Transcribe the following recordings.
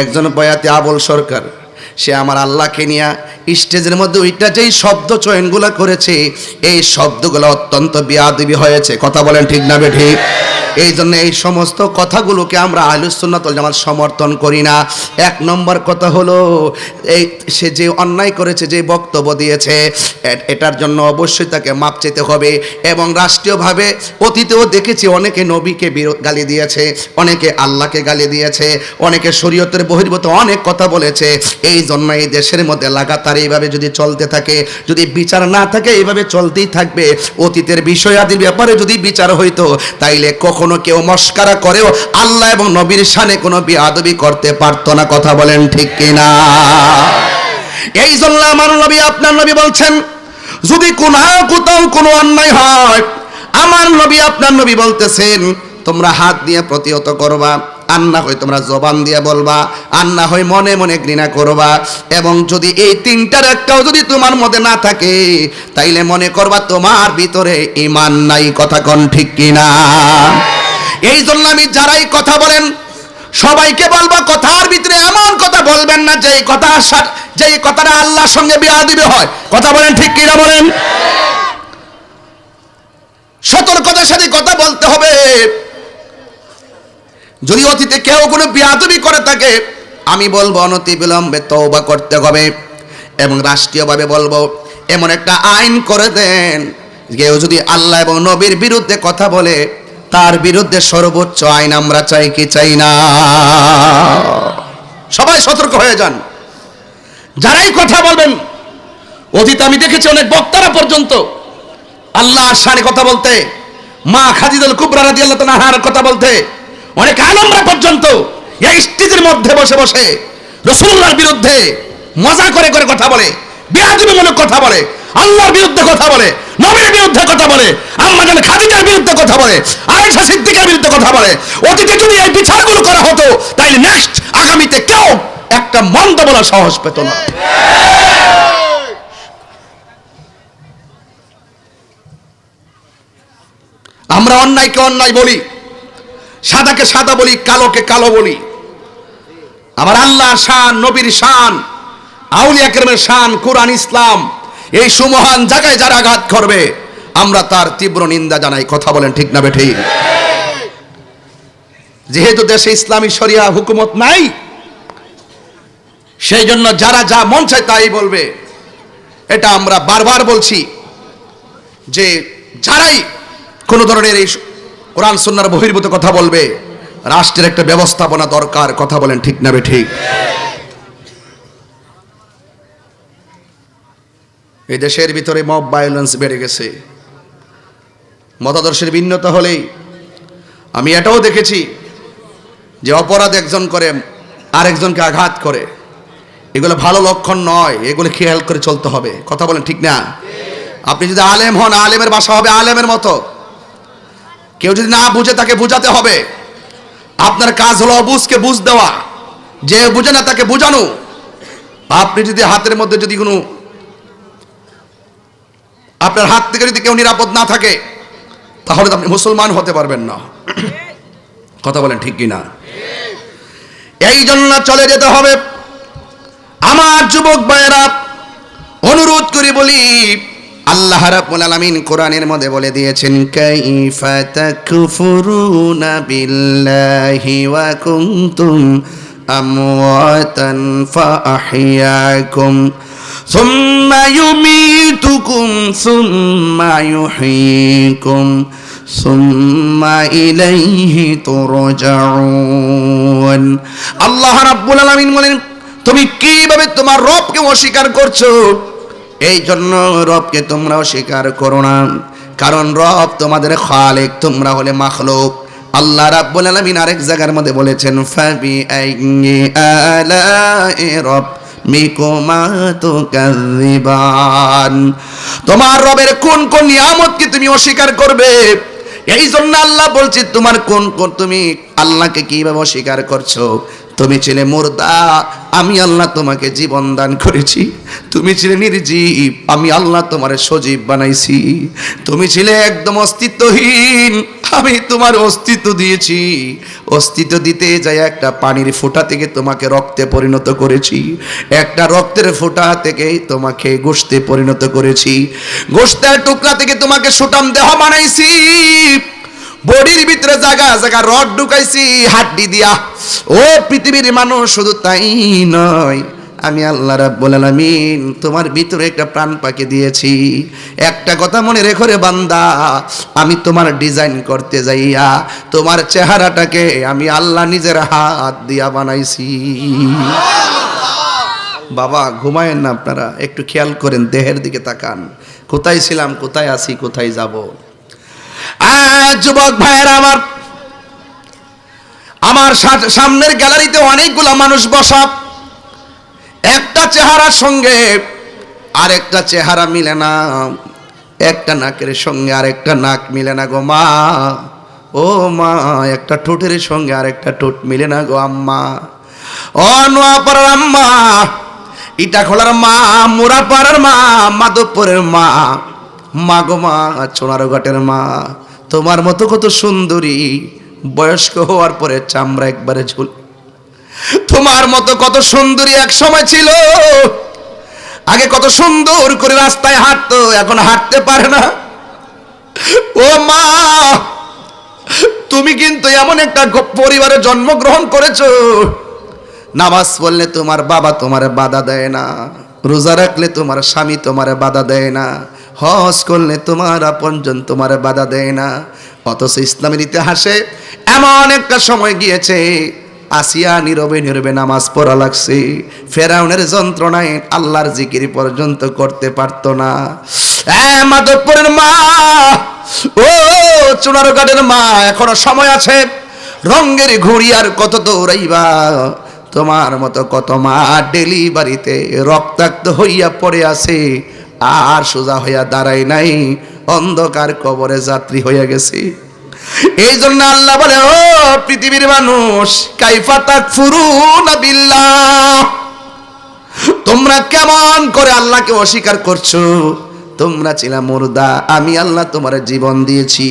একজন বয়াতে আবুল সরকার, সে আমার আল্লাহকে নিয়ে স্টেজের মধ্যে ওইটা যেই শব্দ চয়নগুলো করেছে, এই শব্দগুলো অত্যন্ত বিয়াদবি হয়েছে। কথা বলেন ঠিক না বে ঠিক? এই জন্য এই সমস্ত কথাগুলোকে আমরা আহলুসুন্নাতল জামাত সমর্থন করি না। এক নম্বর কথা হলো, এই সে যে অন্যায় করেছে, যে বক্তব্য দিয়েছে এটার জন্য অবশ্যই তাকে মাপ চেতে হবে এবং রাষ্ট্রীয়ভাবে অতীতেও দেখেছি অনেকে নবীকে গালি দিয়েছে, অনেকে আল্লাহকে গালি দিয়েছে, অনেকে শরীয়তের বহির্ভূত অনেক কথা বলেছে। এই জন্য এই দেশের মধ্যে লাগাতার এইভাবে যদি চলতে থাকে, যদি বিচার না থাকে, এইভাবে চলতেই থাকবে। অতীতের বিষয়াদির ব্যাপারে যদি বিচার হইতো, তাইলে কখনো কেউ মস্কারা করেও আল্লাহ এবং নবীর সানে কোনো বিয়াদবি করতে পারতো না, কথা বলেন ঠিক কিনা? এই জন্য আমার নবী, আপনার নবী বলছেন, যদি কোন কোথাও কোনো অন্যায় হয়, আমার নবী, আপনার নবী বলতেছেন, তোমরা হাত দিয়ে প্রতিহত করবা, আর না হয় তোমরা জবান দিয়ে বলবা, আর না হয় মনে মনে ঘৃণা করবা, এবং যদি এই তিনটার একটাও যদি তোমার মধ্যে না থাকে, তাইলে মনে করবা তোমার ভিতরে ইমান নাই, কথা কন ঠিক কিনা? এই জন্য আমি যারাই কথা বলেন, সবাইকে বলব, কথার ভিতরে এমন কথা বলবেন না যে কথা যে কথাটা আল্লাহর সঙ্গে বিয়া দিবে হয়। কথা বলেন ঠিক কিনা বলেন? সতর্কতার সাথে কথা বলতে হবে। যদি অতীতে কেউ কোনো বিয়াদবি করে থাকে, আমি বলব অনতি বিলম্বে তওবা করতে হবে। এবং রাষ্ট্রীয়ভাবে বলব, এমন একটা আইন করে দেন কেউ যদি আল্লাহ এবং নবীর বিরুদ্ধে কথা বলে তার বিরুদ্ধে সর্বোচ্চ আইন আমরা চাই কি চাই না। সবাই সতর্ক হয়ে যান। যারাই কথা বলবেন, অতীতে আমি দেখেছি অনেক বক্তারা পর্যন্ত আল্লাহ শানে কথা বলতে, মা খাদিদুল কুবরা রাদিয়াল্লাহু তাআলার কথা বলতে, অনেক আলমরা পর্যন্ত এই স্টেজের মধ্যে বসে বসে রাসূলুল্লাহর বিরুদ্ধে মজা করে করে কথা বলে। বিয়াদবিমূলক কথা বলে, আল্লাহর বিরুদ্ধে কথা বলে, নবীর বিরুদ্ধে কথা বলে আম্মা জান খাদিজার বিরুদ্ধে কথা বলে, আয়েশা সিদ্দিকার বিরুদ্ধে কথা বলে। অতীতে যদি এই বিচারগুলো করা হতো তাহলে নেক্সট আগামীতে কেউ একটা মন্দ বলা সাহস পেত না। আমরা অন্যায়কে অন্যায় বলি, সাদাকে সাদা বলি, কালোকে কালো বলি। আমার আল্লাহ শান, নবীর শান আউলিয়া কেরামের শান, কোরআন, ইসলাম, এই সুমহান জায়গায় যারা আঘাত করবে, আমরা তার তীব্র নিন্দা জানাই। কথা বলেন ঠিক না বেঠি? যেহেতু দেশে ইসলামী শরিয়া হুকুমত নাই সেই জন্য যারা যা মন চায় তাই বলবে। এটা আমরা বারবার বলছি যে, যারাই কোন ধরনের এই কোরআন, সুন্নার বহির্ভূত কথা বলবে, রাষ্ট্রের একটা ব্যবস্থাপনা দরকার, কথা বলেন ঠিক না ঠিক এই দেশের ভিতরে মব ভায়োলেন্স বেড়ে গেছে। মতাদর্শের ভিন্নতা হলেই আমি এটাও দেখেছি যে অপরাধ একজন করে, আরেকজনকে আঘাত করে। এগুলো ভালো লক্ষণ নয়, এগুলো খেয়াল করে চলতে হবে। কথা বলেন ঠিক না? আপনি যদি আলেম হন, আলেমের বাসা হবে আলেমের মতো। কেউ যদি না বুঝে, তাকে বুঝাতে হবে। আপনার কাজ হলো অবুঝকে বুঝ দেওয়া। যে বুঝে না, তাকে বোঝানো। আপনি যদি হাতের মধ্যে যদি কোনো আপনার হাত থেকে যদি কেউ নিরাপদ না থাকে, তাহলে আপনি মুসলমান হতে পারবেন না। কথা বলেন ঠিক কিনা? এই জন্য চলে যেতে হবে। আমার যুবক ভাইয়েরা, অনুরোধ করে বলি, আল্লাহ রাব্বুল আলামিন কোরআনের মধ্যে বলে দিয়েছেন, কাইফা তাকফুরুনা বিল্লাহি ওয়া কুনতুম আমওয়াতান ফাআহইয়াকুম ثم يميتكم ثم يحييكم ثم إليه ترجعون আল্লাহ রাব্বুল আলামিন বলেন তুমি কিভাবে তোমার রবকে অস্বীকার করছো এই জন্য রবকে তোমরা অস্বীকার করো না কারণ রব তোমাদের খালেক তোমরা হলে মাখলুক আল্লাহ রাব্বুল আলামিন আরেক জায়গার মধ্যে বলেছেন ফাবি আইয়ি আলাই রব তোমার রবের কোন কোন নিয়ামত কি তুমি অস্বীকার করবে? এই জন্য আল্লাহ বলছে, তোমার কোন কোন তুমি আল্লাহকে কীভাবে অস্বীকার করছ? তুমি ছিলে মুর্দা, আমি আল্লাহ তোমাকে জীবন দান করেছি। তুমি ছিলে নির্জীব, আমি আল্লাহ তোমার সজীব বানাইছি। তুমি ছিলে একদম অস্তিত্বহীন আমি তোমার অস্তিত্ব দিয়েছি। অস্তিত্ব দিতে যাই একটা পানির ফোঁটা থেকে তোমাকে রক্তে পরিণত করেছি। একটা রক্তের ফোঁটা থেকে তোমাকে গোস্তে পরিণত করেছি। গোস্তের টুকরা থেকে তোমাকে সুটাম দেহ বানাইছি। বডির ভিতরে জায়গা জায়গা রড ঢুকাইছি, হাড্ডি দিয়া। ও পৃথিবীর মানুষ শুধু তাই নয় আমি আল্লাহ রাব্বুল আলামিন তোমার ভিতরে একটা প্রাণ পাখি দিয়েছি। একটা কথা মনে রেখো রে বান্দা, আমি তোমার ডিজাইন করতে যাইয়া তোমার চেহারাটাকে আমি আল্লাহ নিজের হাত দিয়া বানাইছি। বাবা, ঘুমায়েন না আপনারা, একটু খেয়াল করেন, দেহের দিকে তাকান। কোথায় ছিলাম, কোথায় আছি, কোথায় যাব? যুবক ভাইয়েরা, আমার আমার সামনের গ্যালারিতে অনেকগুলা মানুষ বসা। চেহারার সঙ্গে আরেকটা চেহারা মিলে না। একটা নাকের সঙ্গে আরেকটা নাক মিলে না গো মা। ও মা, একটা ঠোঁটের সঙ্গে আরেকটা ঠোঁট মিলে না গো আম্মা। ও নোয়াপাড়ার আম্মা ইটা খোলার মা মোরা পাড়ার মা, মাধবপুরের মা। মা গো মা, চোনারঘাটের মা, তোমার মতো কত সুন্দরী। বয়স্ক হওয়ার পরে চামড়া একবারে ঝুল তোমার মতো কত সুন্দরী এক সময় ছিল। আগে কত সুন্দর করে রাস্তায় হাঁটতো, এখন হাঁটতে পারে না। ও মা, তুমি কিন্তু এমন একটা পরিবারে জন্মগ্রহণ করেছ। নামাজ পড়লে তোমার বাবা তোমার বাধা দেয় না, রোজা রাখলে তোমার স্বামী তোমার বাধা দেয় না, হজ করলে তোমার আপনজন তোমার বাধা দেয় না। অথচ ইসলামের ইতিহাসে এমন একটা সময় গিয়েছে আসিয়া নীরবে নীরবে নামাজ পড়া লাগছে। ফেরাউনের যন্ত্রণায় আল্লাহর জিকির পর্যন্ত করতে পারতো না। এ মাধবপুরের মা, ও চুনার চুনারঘাটের মা, এখনও সময় আছে। রঙ্গের ঘুড়ি আর কত দৌড়াইবা। তোমার মতো কত মা ডেলিভারিতে রক্তাক্ত হইয়া পড়ে আছে। আর সোজা হইয়া দাঁড়ায় নাই। অন্ধকার কবরে যাত্রী হইয়া গেছে। এই জন্য আল্লাহ বলে, ও পৃথিবীর মানুষ, কাইফা তাক বিল্লাহ। তোমরা কেমন করে আল্লাহকে অস্বীকার করছ? তোমরা ছিলাম মুর্দা, আমি আল্লাহ তোমার জীবন দিয়েছি।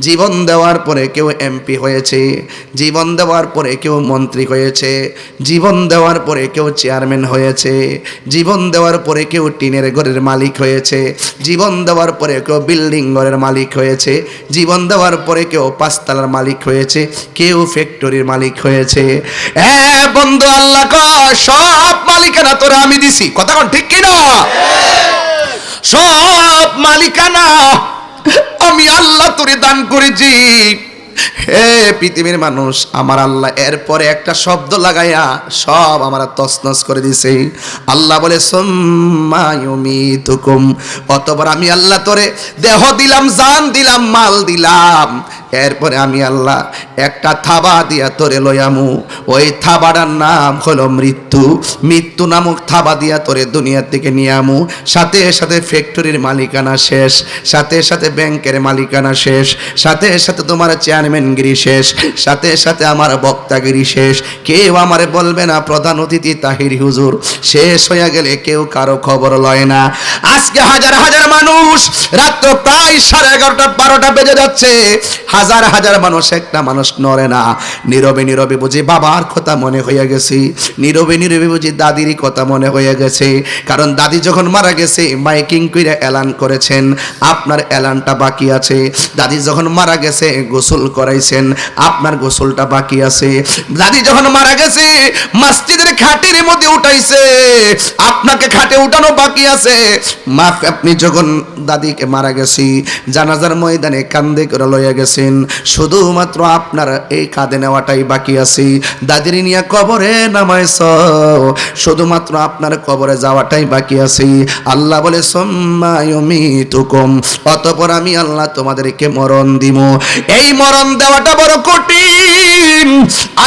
জীবন দেওয়ার পরে কেউ এমপি হয়েছে জীবন দেওয়ার পরে কেউ মন্ত্রী হয়েছে জীবন দেওয়ার পরে কেউ চেয়ারম্যান হয়েছে জীবন দেওয়ার পরে কেউ টিনের ঘরের মালিক হয়েছে জীবন দেওয়ার পরে কেউ বিল্ডিং ঘরের মালিক হয়েছে জীবন দেওয়ার পরে কেউ পাঁচতলার মালিক হয়েছে কেউ ফ্যাক্টরির মালিক হয়েছে। হ্যাঁ বন্ধু আল্লাহ সব মালিকানা তোরা আমি দিছি। কথা ঠিক কিনা? সব মালিকানা আমি আল্লাহ তোরে দান করেছি। হে পৃথিবীর মানুষ, আমার আল্লাহ এরপরে একটা শব্দ লাগাইয়া সব আমার তসনস করে দিছে। আল্লাহ বলে সোম্মায়ুমি তুকুম অতবার আমি আল্লাহ তোরে দেহ দিলাম, জান দিলাম, মাল দিলাম। এরপরে আমি আল্লাহ একটা থাবা দিয়া তোরে লয়ামু ওই থাবাটার নাম হলো মৃত্যু। মৃত্যু নামক থাবা দিয়া তোরে দুনিয়ার থেকে নিয়ে আমু। সাথে সাথে ফ্যাক্টরির মালিকানা শেষ। সাথে সাথে ব্যাংকের মালিকানা শেষ। সাথে সাথে তোমার চেয়ারম্যানগিরি শেষ। সাথে সাথে আমার বক্তাগিরি শেষ। কেউ আমারে বলবে না, প্রধান অতিথি তাহির হুজুর। শেষ হইয়া গেলে কেউ কারও খবর লয় না। আজকে হাজার হাজার মানুষ রাত্র প্রায় সাড়ে এগারোটা, বারোটা বেজে যাচ্ছে। হাজার হাজার মানুষ, একটা মানুষ নড়ে না। নীরবে নীরবে বুঝি বাবার কথা মনে হইয়া গেছে। নীরবে নীরবে বুঝি দাদিরই কথা মনে হয়ে গেছে। কারণ দাদি যখন মারা গেছে, মাইকিং করে এলান করেছেন। আপনার এলানটা বাকি আছে। দাদি যখন মারা গেছে, গোসল করাইছেন। আপনার গোসলটা বাকি আছে। দাদি যখন মারা গেছে, মসজিদের খাটের মধ্যে উঠাইছে। আপনাকে খাটে উঠানো বাকি আছে। মা আপনি যখন দাদিকে মারা গেছি, জানাজার ময়দানে কান্দে করে লইয়া গেছেন। শুধুমাত্র আপনার এই কাঁধে নেওয়াটাই বাকি আছে। দাদির নিয়ে কবরে নামাইছ। শুধুমাত্র আপনার কবরে যাওয়াটাই বাকি আছে। আল্লাহ বলে সম্মায়মি তুকুম অতপর আমি আল্লাহ তোমাদেরকে মরণ দিব। এই মরণ দেওয়াটা বড় কঠিন।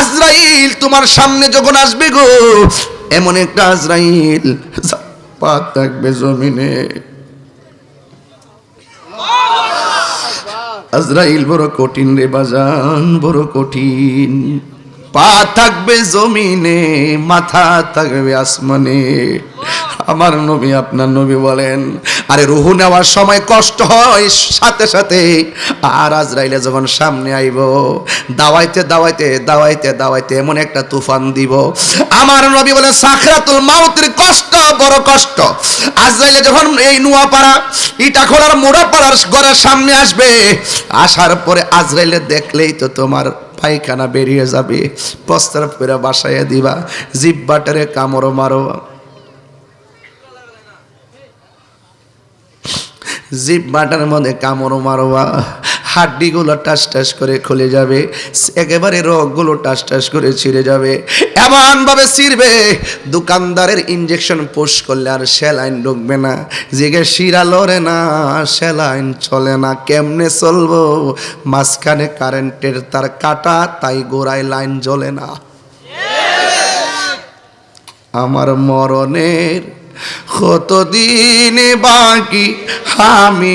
আজরাইল তোমার সামনে যখন আসবে গো, এমন একটা আজরাইল পা থাকবে জমিনে। আজরাইল বড় কঠিন রে বাজান বড় কঠিন। পা থাকবে জমিনে মাথা থাকবে আসমানে। আমার নবী, আপনার নবী বলেন, আরে রুহু নেওয়ার সময় কষ্ট হয়, সাথে সাথে আর আজরাইলে যখন সামনে আইব, দাওয়াইতে দাওয়াইতে দাওয়াইতে দাওয়াইতে এমন একটা তুফান দিব। আমার নবী বলে, সাখরাতুল মাউতের কষ্ট বড় কষ্ট। আজরাইলে যখন এই নোয়াপাড়া ইটা খোলার মোড়াপাড়ার ঘরের সামনে আসবে, আসার পরে আজরাইলে দেখলেই তো তোমার পায়খানা বেরিয়ে যাবে। প্রস্তাব করে বাসায় দিবা, জিব্বাটারে কামড় মারো। জিপ বাটার মধ্যে কামড় মারবা, হাড্ডিগুলো টাস টাস করে খুলে যাবে, একেবারে রগগুলো টাস টাস করে ছিঁড়ে যাবে। এমনভাবে ছিঁড়বে, দোকানদারের ইঞ্জেকশন পুশ করলে আর স্যালাইন ঢুকবে না। জেগে শিরা লড়ে না স্যালাইন চলে না, কেমনে চলবো? মাঝখানে কারেন্টের তার কাটা, তাই গোড়ায় লাইন জ্বলে না। আমার মরণের কতদিন বাকি আমি